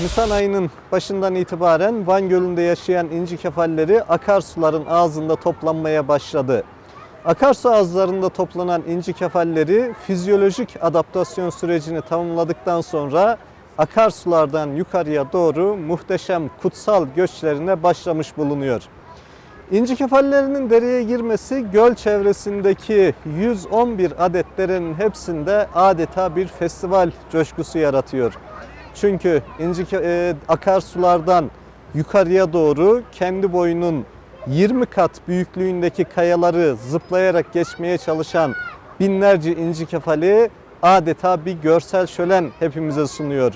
Nisan ayının başından itibaren Van Gölü'nde yaşayan inci kefalleri akarsuların ağzında toplanmaya başladı. Akarsu ağızlarında toplanan inci kefalleri fizyolojik adaptasyon sürecini tamamladıktan sonra akarsulardan yukarıya doğru muhteşem kutsal göçlerine başlamış bulunuyor. İnci kefallerinin dereye girmesi göl çevresindeki 111 adet derenin hepsinde adeta bir festival coşkusu yaratıyor. Çünkü inci ke- e, akarsulardan yukarıya doğru kendi boyunun 20 kat büyüklüğündeki kayaları zıplayarak geçmeye çalışan binlerce inci kefali adeta bir görsel şölen hepimize sunuyor.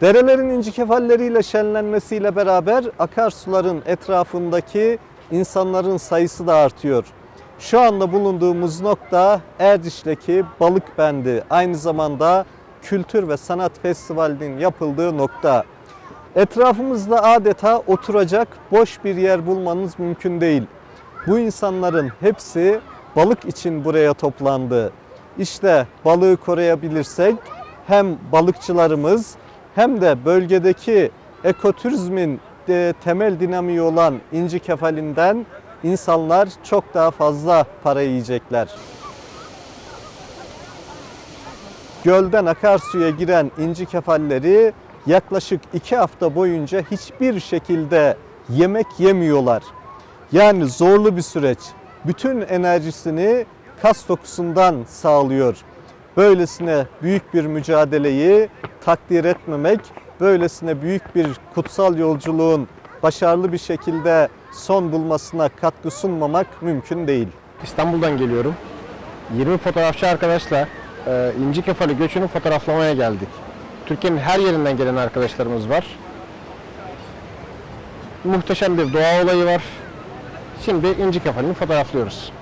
Derelerin inci kefalleriyle şenlenmesiyle beraber akarsuların etrafındaki insanların sayısı da artıyor. Şu anda bulunduğumuz nokta Erdiş'teki Balık Bendi. Aynı zamanda Kültür ve Sanat Festivali'nin yapıldığı nokta. Etrafımızda adeta oturacak boş bir yer bulmanız mümkün değil. Bu insanların hepsi balık için buraya toplandı. İşte balığı koruyabilirsek hem balıkçılarımız hem de bölgedeki ekoturizmin de temel dinamiği olan inci kefalinden insanlar çok daha fazla para yiyecekler. Gölden akarsuya giren inci kefalleri yaklaşık iki hafta boyunca hiçbir şekilde yemek yemiyorlar. Yani zorlu bir süreç. Bütün enerjisini kas dokusundan sağlıyor. Böylesine büyük bir mücadeleyi takdir etmemek, böylesine büyük bir kutsal yolculuğun başarılı bir şekilde son bulmasına katkı sunmamak mümkün değil. İstanbul'dan geliyorum. 20 fotoğrafçı arkadaşla e, İnci Kefali göçünü fotoğraflamaya geldik. Türkiye'nin her yerinden gelen arkadaşlarımız var. Muhteşem bir doğa olayı var. Şimdi İnci Kefali'ni fotoğraflıyoruz.